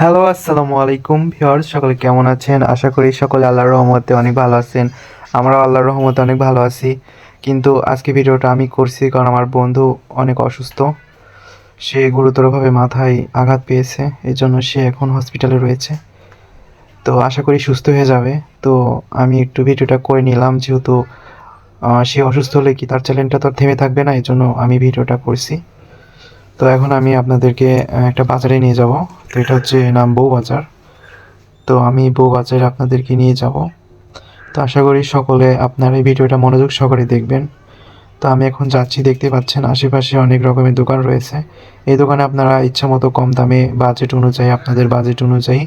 Hello আসসালামু আলাইকুম viewers, সকলে কেমন আছেন? আশা করি সকলে আল্লাহর রহমতে অনেক ভালো আছেন। আমরা আল্লাহর রহমতে অনেক ভালো আছি। কিন্তু আজকে ভিডিওটা আমি করছি কারণ আমার বন্ধু অনেক অসুস্থ। সে গুরুতরভাবে মাথায় আঘাত পেয়েছে এই জন্য সে এখন হসপিটালে রয়েছে। তো আশা করি সুস্থ হয়ে যাবে। তো আমি একটু ভিডিওটা করে নিলাম, যেহেতু সে অসুস্থ হলে কি তার চ্যানেলটা তো থেমে থাকবে না এই জন্য আমি ভিডিওটা করছি। তো এখন আমি আপনাদেরকে একটা বাজারে নিয়ে যাব। তো এটা হচ্ছে নাম বউ বাজার। তো আমি বউ বাজারে আপনাদেরকে নিয়ে যাব। তো আশা করি সকলে আপনার এই ভিডিওটা মনোযোগ সহকারে দেখবেন। তো আমি এখন যাচ্ছি, দেখতে পাচ্ছেন আশেপাশে অনেক রকমের দোকান রয়েছে। এই দোকানে আপনারা ইচ্ছা মতো কম দামে বাজেট অনুযায়ী, আপনাদের বাজেট অনুযায়ী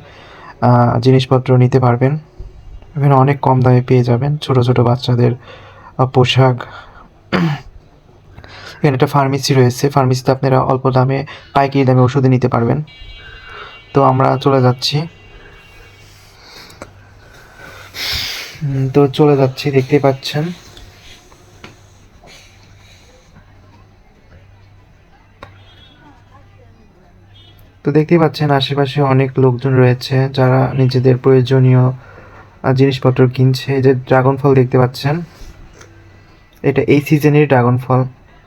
জিনিসপত্র নিতে পারবেন। এখানে অনেক কম দামে পেয়ে যাবেন ছোট ছোট বাচ্চাদের পোশাক। এখানে একটা ফার্মেসি রয়েছে। ফার্মেসিতে আপনারা অল্প দামে পাইকারি দামে ওষুধ নিতে পারবেন। তো আমরা চলে যাচ্ছি। তো চলে যাচ্ছি দেখতে পাচ্ছেন। তো দেখতেই পাচ্ছেন, আশেপাশে অনেক লোকজন রয়েছে যারা নিজেদের প্রয়োজনীয় জিনিসপত্র কিনছে। এই যে ড্রাগন ফল দেখতে পাচ্ছেন, এটা এই সিজনের ড্রাগন ফল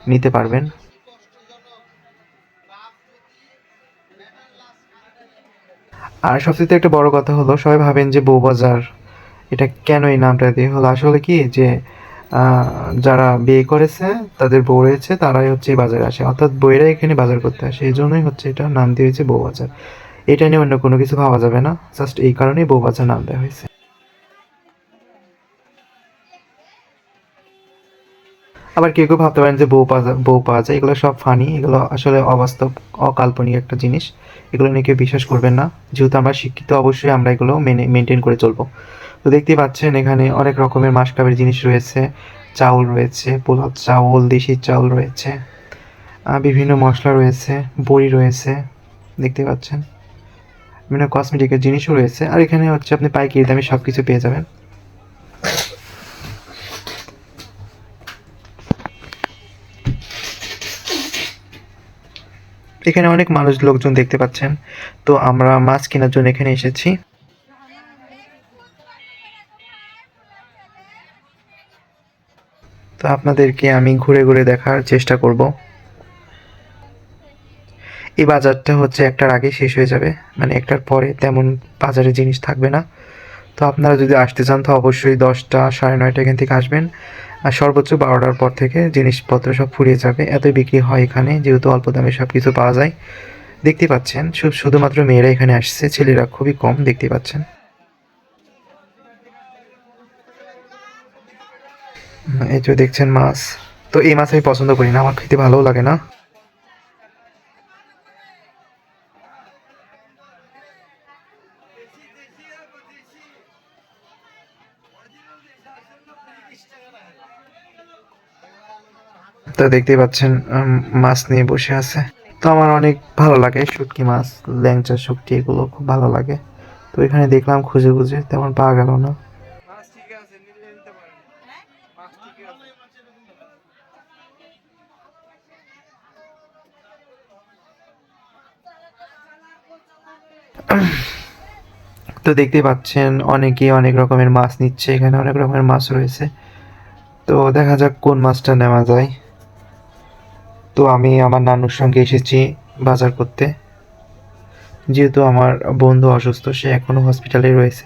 নিতে পারবেন। আর সবচেয়ে একটা বড় কথা হলো, সবাই ভাবেন যে বউবাজার, এটা কেন এই নামটা দিয়ে হলো? আসলে কি যে যারা বিয়ে করেছে, তাদের বউ রয়েছে, তারাই হচ্ছে বাজারে আসে। অর্থাৎ বউয়েরা এখানে বাজার করতে আসে এই জন্যই হচ্ছে এটা নাম দিয়ে হয়েছে বউবাজার। এটা নিয়ে অন্য কোনো কিছু ভাবা যাবে না, জাস্ট এই কারণেই বউবাজার নাম দেওয়া হয়েছে। আবার কেউ কেউ ভাবতে পারেন যে বউ পাওয়া বউ পাওয়া যায়। এগুলো সব ফানি এগুলো আসলে অবাস্তব অকাল্পনিক একটা জিনিস। এগুলো নিয়ে কেউ বিশ্বাস করবেন না। যেহেতু আমরা শিক্ষিত, অবশ্যই আমরা এগুলো মেনে মেনটেন করে চলবো। তো দেখতেই পাচ্ছেন, এখানে অনেক রকমের মাসকাবের জিনিস রয়েছে। চাউল রয়েছে, পোলাও চাউল, দেশি চাউল রয়েছে বিভিন্ন মশলা রয়েছে, বড়ি রয়েছে, দেখতে পাচ্ছেন। বিভিন্ন কসমেটিকের জিনিসও রয়েছে। আর এখানে হচ্ছে আপনি পাইকারি দামে সব কিছু পেয়ে যাবেন। এখানে অনেক মানুষ লোকজন দেখতে পাচ্ছেন। তো আমরা মাছ কেনার জন্য এখানে এসেছি। তো আপনাদেরকে আমি ঘুরে ঘুরে দেখার চেষ্টা করব। এই বাজারটা হচ্ছে একটার আগে শেষ হয়ে যাবে। মানে একটার পরে তেমন বাজারে জিনিস থাকবে না। তো আপনারা যদি আসতে চান, তো অবশ্যই দশটা সাড়ে নয়টা এখান থেকে আসবেন। আর সর্বোচ্চ বারোটার পর থেকে জিনিসপত্র সব ফুরিয়ে যাবে। এতই বিক্রি হয় এখানে, যেহেতু অল্প দামে সব কিছু পাওয়া যায়। দেখতে পাচ্ছেন, শুধু শুধুমাত্র মেয়েরা এখানে আসছে, ছেলেরা খুবই কম দেখতে পাচ্ছেন। এই যে দেখছেন মাছ। তো এই মাছ আমি পছন্দ করি না, আমার খেতে ভালোও লাগে না। তো দেখতেই পাচ্ছেন মাছ নিয়ে বসে আছে। তো আমার অনেক ভালো লাগে শুটকি মাছ, ল্যাংচা, শুটকি, এগুলো খুব ভালো লাগে। তো এখানে দেখলাম খুঁজে খুঁজে, তেমন পাওয়া গেল না। তো দেখতে পাচ্ছেন অনেকেই অনেক রকমের মাছ নিচ্ছে, এখানে অনেক রকমের মাছ রয়েছে। তো দেখা যাক কোন মাছটা নেওয়া যায়। তো আমি আমার নানুর সঙ্গে এসেছি বাজার করতে। যেহেতু আমার বন্ধু অসুস্থ, সে এখনও হসপিটালে রয়েছে,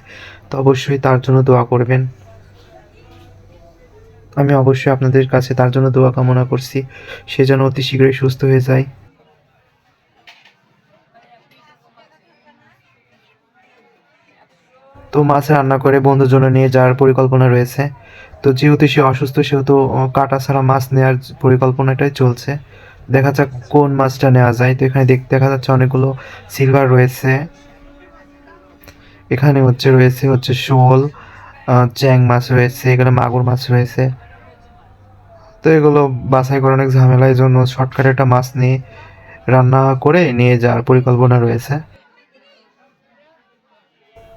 তো অবশ্যই তার জন্য দোয়া করবেন। আমি অবশ্যই আপনাদের কাছে তার জন্য দোয়া কামনা করছি। সে যেন অতি শীঘ্রই সুস্থ হয়ে যায়। তো মাছ রান্না করে বন্ধুর জন্য নিয়ে যাওয়ার পরিকল্পনা রয়েছে। তো যেহেতু সে অসুস্থ, সেহেতু কাটা ছাড়া মাছ নেওয়ার পরিকল্পনাটাই চলছে। দেখা যাক কোন মাছটা নেওয়া যায়। তো এখানে দেখ দেখা যাচ্ছে অনেকগুলো সিলভার রয়েছে। এখানে হচ্ছে রয়েছে হচ্ছে শোল চ্যাং মাছ রয়েছে, এখানে মাগুর মাছ রয়েছে। তো এগুলো বাছাই করে অনেক ঝামেলা এই জন্য শর্টকাট একটা মাছ নিয়ে রান্না করে নিয়ে যাওয়ার পরিকল্পনা রয়েছে।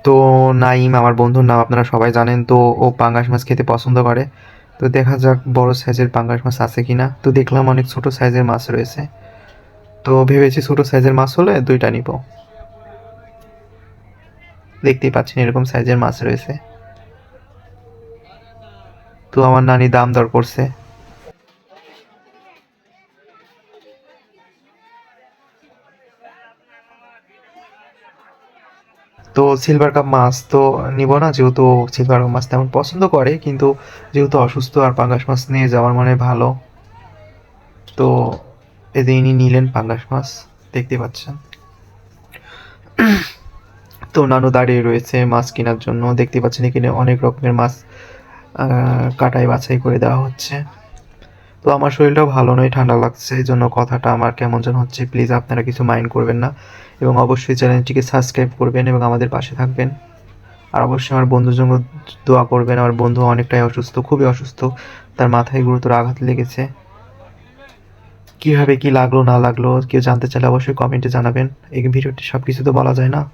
তো নাইম, আমার বন্ধুর নাম আপনারা সবাই জানেন, তো ও পাঙ্গাস মাছ খেতে পছন্দ করে। তো দেখা যাক বড় সাইজের পাঙ্গাস মাছ আছে কি না তো দেখলাম অনেক ছোট সাইজের মাছ রয়েছে। তো ভেবেছি ছোট সাইজের মাছ হলে দুইটা নিব। দেখতেই পাচ্ছেন এরকম সাইজের মাছ রয়েছে। তো আমার নানি দাম দর করছে। তো সিলভার কাপ মাছ তো নিব না, যেহেতু সিলভার কাপ মাছ তেমন পছন্দ করে, কিন্তু যেহেতু অসুস্থ আর পাঙ্গাস মাছ নিয়ে যাওয়ার মানে ভালো। তো এদিনই নিলেন পাঙ্গাস মাছ, দেখতে পাচ্ছেন। তো নানু দাঁড়িয়ে রয়েছে মাছ কেনার জন্য, দেখতে পাচ্ছেন এখানে অনেক রকমের মাছ কাটাই বাছাই করে দেওয়া হচ্ছে। তো আমার শরীরটাও ভালো নয়, ঠান্ডা লাগছে, এই জন্য কথাটা আমার কেমন যেন হচ্ছে প্লিজ আপনারা কিছু মাইন্ড করবেন না। এবং অবশ্যই চ্যানেলটিকে সাবস্ক্রাইব করবেন এবং আমাদের পাশে থাকবেন। আর অবশ্যই আমার বন্ধুর জন্য দোয়া করবেন। আমার বন্ধু অনেকটাই অসুস্থ, খুবই অসুস্থ। তার মাথায় গুরুতর আঘাত লেগেছে। কীভাবে কি লাগল, না লাগল, কেউ জানতে চাইলে অবশ্যই কমেন্টে জানাবেন। এই ভিডিওটি সব কিছু তো বলা যায় না।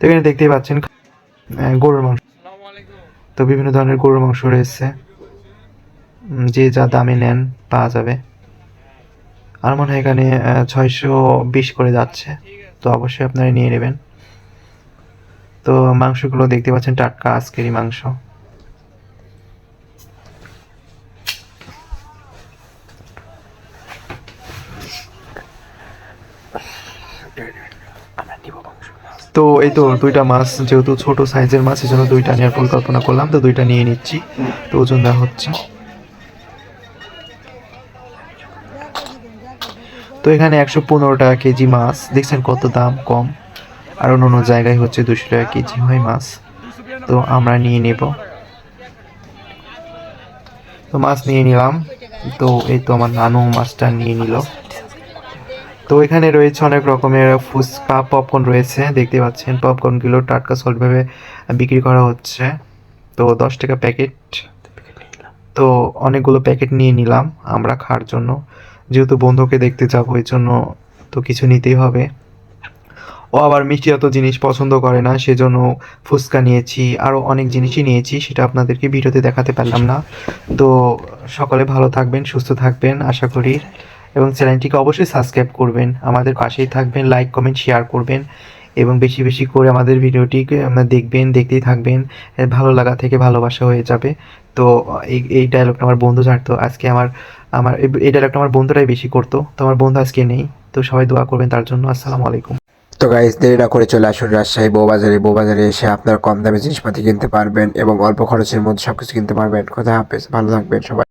তো এখানে দেখতেই পাচ্ছেন গরুর মাংস। তো বিভিন্ন ধরনের গরুর মাংস রয়েছে। যে যা দামে নেন, পাওয়া যাবে। আর মনে হয় এখানে ছয়শো বিশ করে যাচ্ছে। তো অবশ্যই আপনারা নিয়ে নেবেন। তো মাংসগুলো দেখতে পাচ্ছেন, টাটকা আজকেরই মাংস। তো এই তো দুইটা মাছ, যেহেতু ছোট সাইজের মাছ, এই জন্য দুইটা নেওয়ার পরিকল্পনা করলাম। তো দুইটা নিয়ে নিচ্ছি। তো ওজন দেওয়া হচ্ছে। তো এখানে একশো পনেরো টাকা কেজি মাছ। দেখছেন কত দাম কম। আর অন্য অন্য জায়গায় হচ্ছে দুশো টাকা কেজি হয় মাছ। তো আমরা নিয়ে নেব। তো মাছ নিয়ে নিলাম। তো এই তো আমার নানু মাছটা নিয়ে নিল। তো এখানে রয়েছে অনেক রকমের ফুচকা পপকর্ন রয়েছে, দেখতে পাচ্ছেন। পপকর্নগুলো টাটকা সল্টভাবে বিক্রি করা হচ্ছে। তো দশ টাকা প্যাকেট। তো অনেকগুলো প্যাকেট নিয়ে নিলাম আমরা খাওয়ার জন্য। যেহেতু বন্ধুকে দেখতে যাব, এই জন্য তো কিছু নিতেই হবে। ও আবার মিষ্টি এত জিনিস পছন্দ করে না, সেজন্য ফুচকা নিয়েছি আরও অনেক জিনিসই নিয়েছি, সেটা আপনাদেরকে ভিডিওতে দেখাতে পারলাম না। তো সকলে ভালো থাকবেন, সুস্থ থাকবেন, আশা করি। এবং চ্যানেলটিকে অবশ্যই সাবস্ক্রাইব করবেন। আমাদের পাশেই থাকবেন লাইক কমেন্ট শেয়ার করবেন এবং বেশি বেশি করে আমাদের ভিডিওটিকে দেখবেন, দেখতেই থাকবেন। ভালো লাগা থেকে ভালোবাসা হয়ে যাবে। তো, এই এই ডায়লগটা আমার বন্ধু জানতো আজকে আমার আমার, এই- এই ডায়লগটা আমার বন্ধুরাই বেশি করতো। তো আমার বন্ধু আজকে নেই। তো সবাই দোয়া করবেন তার জন্য। আসসালামু আলাইকুম। তো গাইজ দেরি না করে চলে আসুন রাজশাহী বউবাজারে বউবাজারে এসে আপনার কম দামে জিনিসপাতি কিনতে পারবেন এবং অল্প খরচের মধ্যে সবকিছু কিনতে পারবেন। কোথায় হাফেজ। ভালো থাকবেন সবাই।